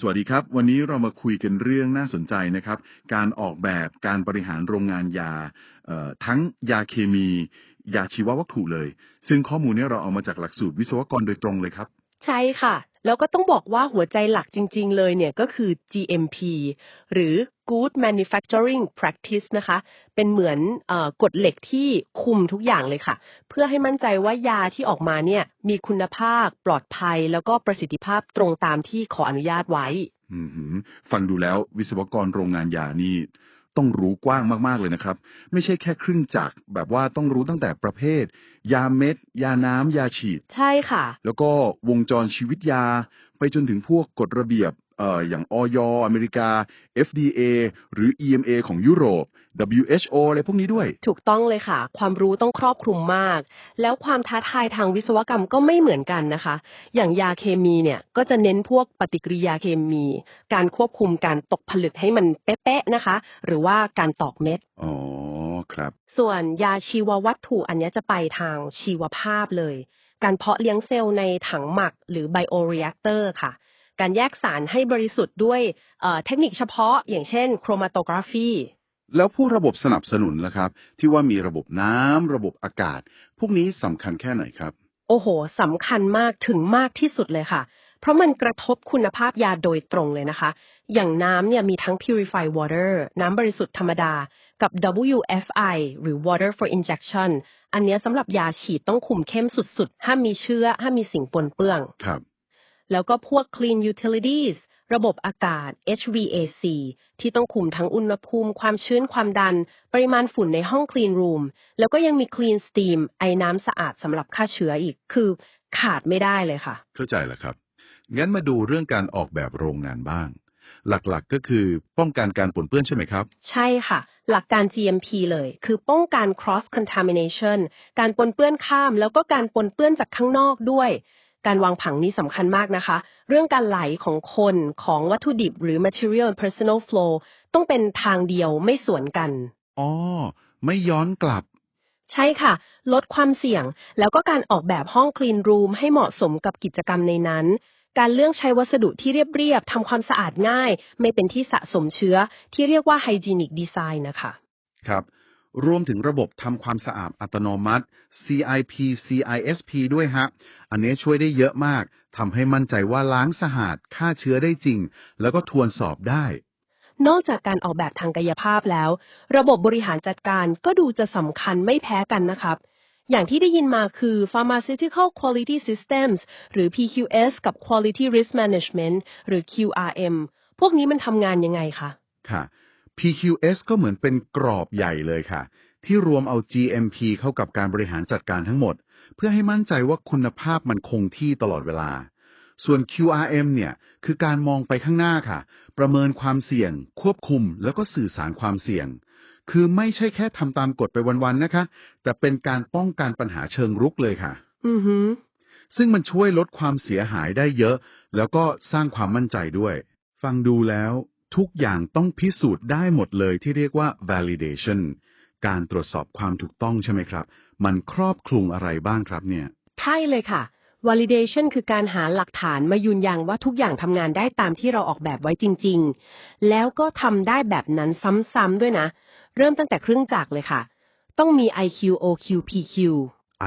สวัสดีครับ วันนี้เรามาคุยกันเรื่องน่าสนใจนะครับ การออกแบบการบริหารโรงงานยาทั้งยาเคมี ยาชีววัตถุเลย ซึ่งข้อมูลนี้เราเอามาจากหลักสูตรวิศวกรโดยตรงเลยครับ ใช่ค่ะ แล้วก็ต้องบอกว่าหัวใจหลักจริง ๆ เลยเนี่ยก็คือ GMP หรือ Good Manufacturing Practice นะคะ เป็นเหมือนอกฎเหล็กที่คุมทุกอย่างเลยค่ะ เพื่อให้มั่นใจว่ายาที่ออกมาเนี่ยมีคุณภาพปลอดภัย แล้วก็ประสิทธิภาพตรงตามที่ขออนุญาตไว้ฟังดูแล้ววิศวกรโรงงานยานี่ ต้องรู้กว้างมากๆเลยนะครับ ไม่ใช่แค่ครึ่งจักรแบบว่าต้องรู้ตั้งแต่ประเภท ยาเม็ด ยาน้ำยาฉีด ใช่ค่ะ แล้วก็วงจรชีวิตยา ไปจนถึงพวกกฎระเบียบ เอ่ออย่างออยอเมริกา FDA หรือ EMA ของยุโรป WHO อะไรพวกนี้ด้วย ถูกต้องเลยค่ะ ความรู้ต้องครอบคลุมมาก แล้วความท้าทายทางวิศวกรรมก็ไม่เหมือนกันนะคะ อย่างยาเคมีเนี่ยก็จะเน้นพวกปฏิกิริยาเคมี การควบคุมการตกผลึกให้มันเป๊ะๆนะคะ หรือว่าการตอกเม็ดอ๋อครับ ส่วนยาชีววัตถุอันเนี้ยจะไปทางชีวภาพเลย การเพาะเลี้ยงเซลล์ในถังหมักหรือไบโอเร a c เตอร์ค่ะ การแยกสารให้บริสุทธิ์ด้วยเอ่อเทคนิคเฉพาะ อย่างเช่นโครมาโตกราฟีแล้วพวกระบบสนับสนุนล่ะครับ ที่ว่ามีระบบน้ำระบบอากาศ พวกนี้สำคัญแค่ไหนครับ โอ้โหสำคัญมากถึงมากที่สุดเลยค่ะ เพราะมันกระทบคุณภาพยาโดยตรงเลยนะคะ อย่างน้ำเนี่ยมีทั้ง purified water น้ำบริสุทธิ์ธรรมดา กับ WFI หรือ water for injection อันเนี้ยสำหรับยาฉีดต้องคุมเข้มสุดๆ ห้ามมีเชื้อ ห้ามมีสิ่งปนเปื้อนครับ แล้วก็พวก clean utilities ระบบอากาศ HVAC ที่ต้องคุมทั้งอุณหภูมิ ความชื้นความดัน ปริมาณฝุ่นในห้อง clean room แล้วก็ยังมี clean steam ไอ้น้ำสะอาดสำหรับฆ่าเชื้ออีก คือขาดไม่ได้เลยค่ะ เข้าใจแล้วครับ งั้นมาดูเรื่องการออกแบบโรงงานบ้าง หลักๆก็คือป้องกันการปนเปื้อนใช่ไหมครับ ใช่ค่ะ หลักการ GMP เลย คือป้องกัน cross contamination การปนเปื้อนข้าม แล้วก็การปนเปื้อนจากข้างนอกด้วย การวางผังนี้สำคัญมากนะคะ เรื่องการไหลของคนของวัตถุดิบหรือ material and personal flow ต้องเป็นทางเดียวไม่สวนกัน อ๋อ ไม่ย้อนกลับ ใช่ค่ะ ลดความเสี่ยง แล้วก็การออกแบบห้อง clean room ให้เหมาะสมกับกิจกรรมในนั้น การเลือกใช้วัสดุที่เรียบๆทำความสะอาดง่าย ไม่เป็นที่สะสมเชื้อที่เรียกว่า hygienic design นะคะ ครับ รวมถึงระบบทำความสะอาดอัตโนมัติ CIP CISP ด้วยฮะ อันนี้ช่วยได้เยอะมากทำให้มั่นใจว่าล้างสะอาดฆ่าเชื้อได้จริง แล้วก็ทวนสอบได้ นอกจากการออกแบบทางกายภาพแล้ว ระบบบริหารจัดการก็ดูจะสำคัญไม่แพ้กันนะครับอย่างที่ได้ยินมาคือ pharmaceutical quality systems หรือ PQS กับ quality risk management หรือ QRM พวกนี้มันทำงานยังไงคะ ค่ะ PQS ก็เหมือนเป็นกรอบใหญ่เลยค่ะ ที่รวมเอา GMP เข้ากับการบริหารจัดการทั้งหมด เพื่อให้มั่นใจว่าคุณภาพมันคงที่ตลอดเวลา ส่วน QRM เนี่ย คือการมองไปข้างหน้าค่ะ ประเมินความเสี่ยง ควบคุม แล้วก็สื่อสารความเสี่ยง คือไม่ใช่แค่ทำตามกฎไปวันๆนะคะ แต่เป็นการป้องกันปัญหาเชิงรุกเลยค่ะ อือหือซึ่งมันช่วยลดความเสียหายได้เยอะ แล้วก็สร้างความมั่นใจด้วย ฟังดูแล้ว ทุกอย่างต้องพิสูจน์ได้หมดเลยที่เรียกว่า validation การตรวจสอบความถูกต้องใช่ไหมครับ มันครอบคลุมอะไรบ้างครับเนี่ย ใช่เลยค่ะ validation คือการหาหลักฐานมายืนยันว่าทุกอย่างทำงานได้ตามที่เราออกแบบไว้จริง ๆ แล้วก็ทำได้แบบนั้นซ้ำๆด้วยนะ เริ่มตั้งแต่เครื่องจักรเลยค่ะ ต้องมี IQ OQ PQ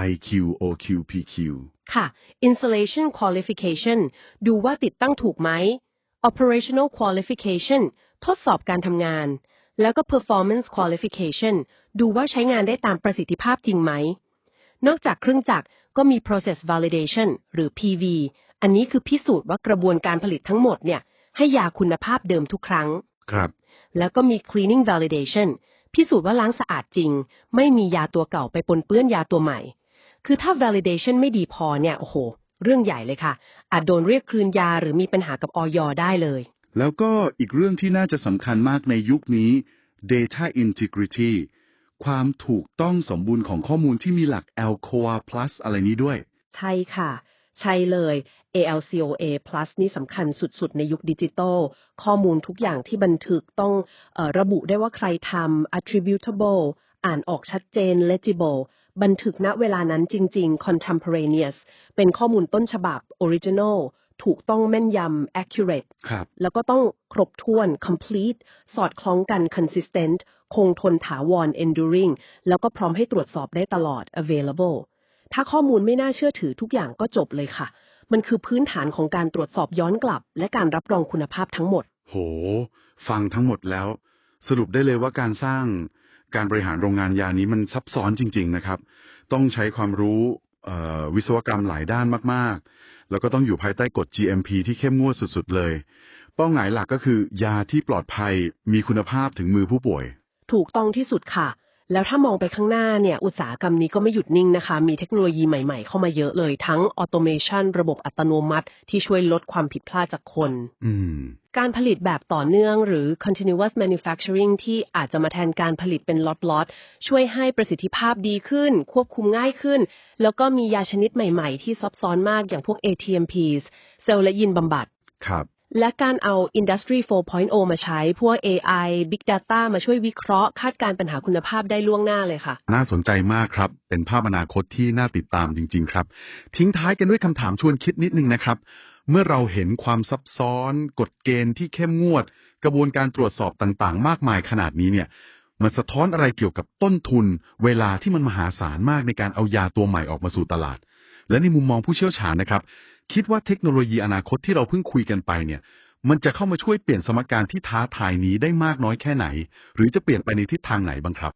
IQ OQ PQ ค่ะ installation qualification ดูว่าติดตั้งถูกไหม operational qualification ทดสอบการทำงาน แล้วก็ performance qualification ดูว่าใช้งานได้ตามประสิทธิภาพจริงไหม นอกจากเครื่องจักรก็มี process validation หรือ PV อันนี้คือพิสูจน์ว่ากระบวนการผลิตทั้งหมดเนี่ย ให้ยาคุณภาพเดิมทุกครั้ง ครับ แล้วก็มี cleaning validation พิสูจน์ว่าล้างสะอาดจริง ไม่มียาตัวเก่าไปปนเปื้อนยาตัวใหม่ คือถ้า validation ไม่ดีพอเนี่ย โอ้โห เรื่องใหญ่เลยค่ะ อาจโดนเรียกคืนยาหรือมีปัญหากับออยได้เลย แล้วก็อีกเรื่องที่น่าจะสำคัญมากในยุคนี้ data integrity ความถูกต้องสมบูรณ์ของข้อมูลที่มีหลัก ALCOA plus อะไรนี้ด้วย ใช่ค่ะ ใช่เลย ALCOA plus นี่สำคัญสุด ๆ ในยุคดิจิตอลข้อมูลทุกอย่างที่บันทึกต้องเออระบุได้ว่าใครทำ attributable อ่านออกชัดเจน legible บันทึกณเวลานั้นจริง ๆ contemporaneous เป็นข้อมูลต้นฉบับ original ถูกต้องแม่นยำ accurate ครับ แล้วก็ต้องครบถ้วน complete สอดคล้องกัน consistent คงทนถาวร enduring แล้วก็พร้อมให้ตรวจสอบได้ตลอด available ถ้าข้อมูลไม่น่าเชื่อถือทุกอย่างก็จบเลยค่ะ มันคือพื้นฐานของการตรวจสอบย้อนกลับ และการรับรองคุณภาพทั้งหมด โห ฟังทั้งหมดแล้ว สรุปได้เลยว่าการสร้าง การบริหารโรงงานยานี้มันซับซ้อนจริง ๆนะครับ ต้องใช้ความรู้วิศวกรรมหลายด้านมากๆ แล้วก็ต้องอยู่ภายใต้กฎ GMP ที่เข้มงวดสุดๆเลย เป้าหมายหลักก็คือยาที่ปลอดภัยมีคุณภาพถึงมือผู้ป่วย ถูกต้องที่สุดค่ะ แล้วถ้ามองไปข้างหน้าเนี่ยอุตสาหกรรมนี้ก็ไม่หยุดนิ่งนะคะ มีเทคโนโลยีใหม่ๆเข้ามาเยอะเลย ทั้งออโตเมชันระบบอัตโนมัติ ที่ช่วยลดความผิดพลาดจากคนอืมการผลิตแบบต่อเนื่องหรือ continuous manufacturing ที่อาจจะมาแทนการผลิตเป็นล็อตๆ ช่วยให้ประสิทธิภาพดีขึ้น ควบคุมง่ายขึ้น แล้วก็มียาชนิดใหม่ๆ ที่ซับซ้อนมากอย่างพวก ATMPs เซลล์และยินบำบัดครับ และการเอา Industry 4.0 มาใช้พวก AI Big Data มาช่วยวิเคราะห์คาดการณ์ปัญหาคุณภาพได้ล่วงหน้าเลยค่ะ น่าสนใจมากครับ เป็นภาพอนาคตที่น่าติดตามจริง ๆ ครับ ทิ้งท้ายกันด้วยคำถามชวนคิดนิดนึงนะครับ เมื่อเราเห็นความซับซ้อน กฎเกณฑ์ที่เข้มงวด กระบวนการตรวจสอบต่างๆ มากมายขนาดนี้เนี่ยมันสะท้อนอะไรเกี่ยวกับต้นทุน เวลาที่มันมหาศาลมากในการเอายาตัวใหม่ออกมาสู่ตลาด และในมุมมองผู้เชี่ยวชาญนะครับ คิดว่าเทคโนโลยีอนาคตที่เราเพิ่งคุยกันไปเนี่ย มันจะเข้ามาช่วยเปลี่ยนสมการที่ท้าทายนี้ได้มากน้อยแค่ไหน หรือจะเปลี่ยนไปในทิศทางไหนบ้างครับ